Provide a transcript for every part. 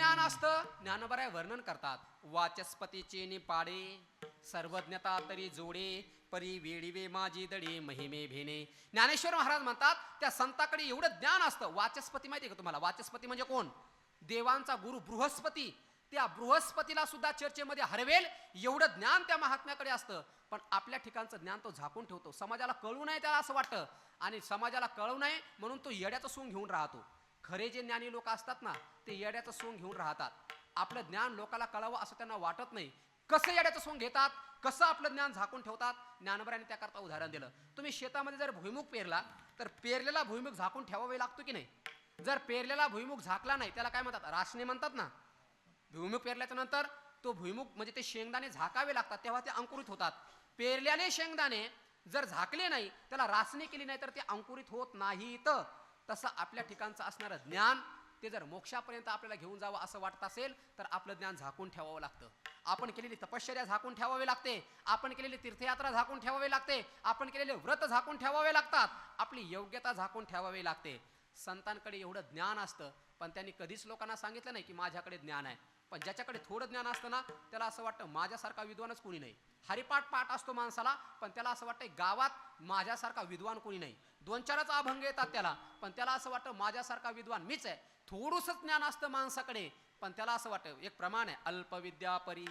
ज्ञान असतं. ज्ञानोबराय वर्णन करतात. वाचस्पतीचे निपाडे सर्वज्ञता तरी जोडे परी वेळीवे माझी दडे महिमे भेने. ज्ञानेश्वर महाराज म्हणतात त्या संताकडे एवढं ज्ञान असतं. वाचस्पती माहिती आहे का तुम्हाला? वाचस्पती म्हणजे कोण? देवांचा गुरु बृहस्पती. त्या बृहस्पतीला सुद्धा चर्चेमध्ये हरवेल एवढं ज्ञान त्या महात्म्याकडे असतं. पण आपल्या ठिकाणचं ज्ञान तो झाकून ठेवतो. समाजाला कळू नये त्याला असं वाटतं. आणि समाजाला कळू नये म्हणून तो येड्याचं सोंग घेऊन राहतो. खरे जे ज्ञानी लोक असतात ना ते येड्याचं सोंग घेऊन राहतात. आपलं ज्ञान लोकाला कळावं असं त्यांना वाटत नाही. कसं येड्याचं सोंग घेतात? कसं आपलं ज्ञान झाकून ठेवतात? ज्ञानबराने त्याकरता उदाहरण दिलं. तुम्ही शेतामध्ये जर भुईमुग पेरला तर पेरलेला भुईमुग झाकून ठेवावे लागतो की नाही? जर पेरलेला भुईमुग झाकला नाही त्याला काय म्हणतात? रासने म्हणतात ना? भुईमुग पेरल्याच्या नंतर तो भुईमुग म्हणजे ते शेंगदाणे झाकावे लागतात तेव्हा ते अंकुरित होतात. पेरल्याने शेंगदाणे जर झाकले नाही त्याला रासने केली नाही तर ते अंकुरित होत नाहीत. तसं आपल्या ठिकाणचं असणारं ज्ञान ते जर मोक्षापर्यंत आपल्याला घेऊन जावं असं वाटत असेल तर आपलं ज्ञान झाकून ठेवावं लागतं. आपण केलेली तपश्चर्या झाकून ठेवावी लागते. आपण केलेली तीर्थयात्रा झाकून ठेवावी लागते. आपण केलेले व्रत झाकून ठेवावे लागतात. आपली योग्यता झाकून ठेवावी लागते. संतांकडे एवढं ज्ञान असतं पण त्यांनी कधीच लोकांना सांगितलं नाही की माझ्याकडे ज्ञान आहे. पण ज्याच्याकडे थोडं ज्ञान असतं ना त्याला असं वाटतं माझ्यासारखा विद्वानच कोणी नाही. हरिपाठ पाठ असतो माणसाला पण त्याला असं वाटतं गावात माझ्यासारखा विद्वान कोणी नाही. दोन चारच अभंग येतात त्याला. पण त्याला असं वाटतं माझ्यासारखा विद्वान मीच आहे. थोडंसं ज्ञान असतं माणसाकडे पण त्याला असं वाटतं एक प्रमाण आहे अल्पविद्यापरी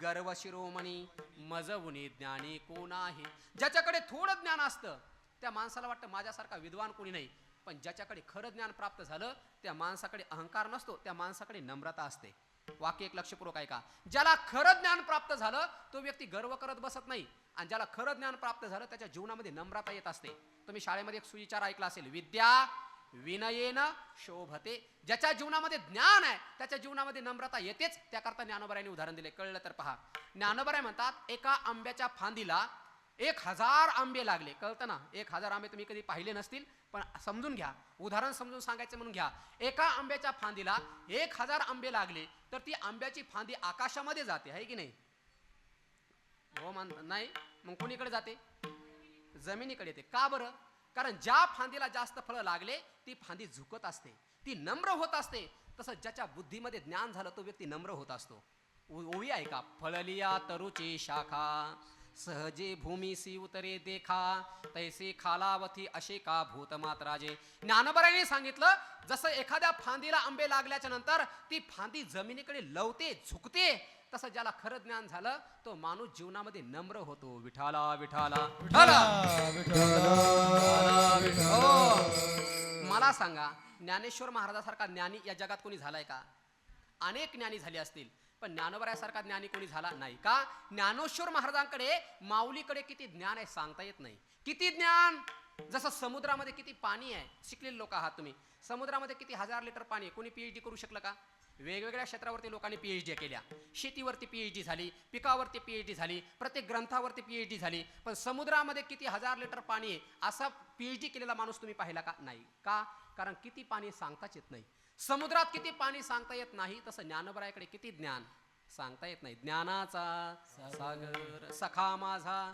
गर्व शिरोमणी मजवुनी ज्ञानी कोण आहे? ज्याच्याकडे थोडं ज्ञान असतं त्या माणसाला वाटतं माझ्यासारखा विद्वान कोणी नाही. पण ज्याच्याकडे खरं ज्ञान प्राप्त झालं त्या माणसाकडे अहंकार नसतो त्या माणसाकडे नम्रता असते. वाक्य एक लक्षपूर्वक ऐका. ज्याला खरं ज्ञान प्राप्त झालं तो व्यक्ती गर्व करत बसत नाही. आणि ज्याला खरं ज्ञान प्राप्त झालं त्याच्या जीवनामध्ये नम्रता येत असते. तुम्ही शाळेमध्ये एक सुविचार ऐकला असेल. विद्या विनयेन शोभते. ज्याच्या जीवनामध्ये ज्ञान आहे त्याच्या जीवनामध्ये नम्रता येतेच. त्याकरता ज्ञानोबरायांनी उदाहरण दिले. कळलं तर पहा. ज्ञानोबराय म्हणतात एका आंब्याच्या फांदीला एक हजार आंबे लागले. कळतं ना? एक हजार आंबे तुम्ही कधी पाहिले नसतील पण समजून घ्या. उदाहरण समजून सांगायचं म्हणून घ्या. एका आंब्याच्या फांदीला एक हजार आंबे लागले तर ती आंब्याची फांदी आकाशामध्ये जाते आहे की नाही? हो मान नाही? मग कोणीकडे जाते? जमिनीकडे येते. का बरं? कारण ज्या फांदीला जास्त फळं लागले ती फांदी झुकत असते. ती नम्र होत असते. तसं ज्याच्या बुद्धीमध्ये ज्ञान झालं तो व्यक्ती नम्र होत असतो. ओवी आहे का? फळलिया तरुची शाखा. सहजे भूमीसी उतरे देखा तैसे खालावती असे का भूतमात्राजे ज्ञानबराने सांगितलं जसं एखाद्या फांदीला आंबे लागल्याच्या नंतर ती फांदी जमिनीकडे लवते झुकते तसं ज्याला खरं ज्ञान झालं तो माणूस जीवनामध्ये नम्र होतो. विठाला विठाला हो! मला सांगा ज्ञानेश्वर महाराजासारखा ज्ञानी या जगात कोणी झालाय का? अनेक ज्ञानी झाले असतील. पण ज्ञानोबऱ्यासारखा ज्ञानी कोणी झाला नाही का? ज्ञानेश्वर महाराजांकडे माऊलीकडे किती ज्ञान आहे सांगता येत नाही. किती ज्ञान? जसं समुद्रामध्ये किती पाणी आहे शिकलेले लोक आहात तुम्ही. समुद्रामध्ये किती हजार लिटर पाणी आहे? कोणी पीएचडी करू शकलं का? वेगवेगळ्या क्षेत्रावरती लोकांनी पीएचडी केल्या. शेतीवरती पीएचडी झाली पिकावरती पीएचडी झाली प्रत्येक ग्रंथावरती पीएचडी झाली. पण समुद्रामध्ये किती हजार लिटर पाणी आहे असा पीएचडी केलेला माणूस तुम्ही पाहिला का? नाही का? कारण किती पाणी सांगताच येत नाही. समुद्रात किती पाणी सांगता येत नाही तसं ज्ञानबरायाकडे किती ज्ञान सांगता येत नाही. ज्ञानाचा सागर सखा माझा.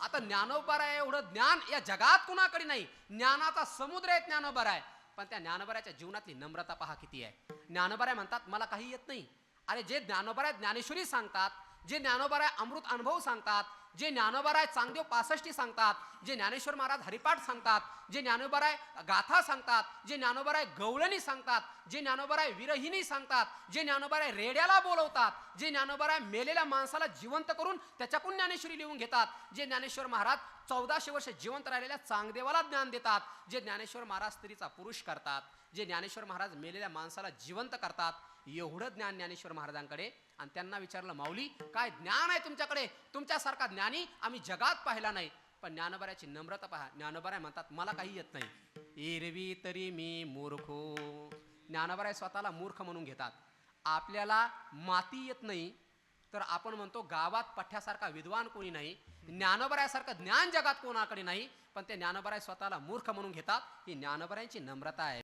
आता ज्ञानोबराय एवढं ज्ञान या जगात कुणाकडे नाही? ज्ञानाचा समुद्र आहे ज्ञानोबराय. पण त्या ज्ञानोबराच्या जीवनातली नम्रता पहा किती आहे. ज्ञानोबराय म्हणतात मला काही येत नाही. अरे जे ज्ञानोबराय ज्ञानेश्वरी सांगतात जे ज्ञानोबराय अमृत अनुभव सांगतात जे ज्ञानोबराय चांगदेव पासष्टी सांगतात जे ज्ञानेश्वर महाराज हरिपाठ सांगतात जे ज्ञानोबराय गाथा सांगतात जे ज्ञानोबराय गवळणी सांगतात जे ज्ञानोबराय विरहिणी सांगतात जे ज्ञानोबराय रेड्याला बोलवतात जे ज्ञानोबराय मेलेल्या माणसाला जिवंत करून त्याच्याकडून ज्ञानेश्वरी लिहून घेतात जे ज्ञानेश्वर महाराज चौदाशे वर्ष जिवंत राहिलेल्या चांगदेवाला ज्ञान देतात जे ज्ञानेश्वर महाराज स्त्रीचा पुरुष करतात जे ज्ञानेश्वर महाराज मेलेल्या माणसाला जिवंत करतात एवढं ज्ञान ज्ञानेश्वर महाराजांकडे. आणि त्यांना विचारलं माऊली काय ज्ञान आहे तुमच्याकडे? तुमच्यासारखा ज्ञानी आम्ही जगात पाहिला नाही. पण ज्ञानबऱ्याची नम्रता पहा. ज्ञानोबराय म्हणतात मला काही येत नाही. एरवी तरी मी मूर्खो. ज्ञानोबराय स्वतःला मूर्ख म्हणून घेतात. आपल्याला माती येत नाही तर आपण म्हणतो गावात पठ्यासारखा विद्वान कोणी नाही. ज्ञानोबरायासारखं ज्ञान जगात कोणाकडे नाही. पण ते ज्ञानबराय स्वतःला मूर्ख म्हणून घेतात. ही ज्ञानोबरायांची नम्रता आहे.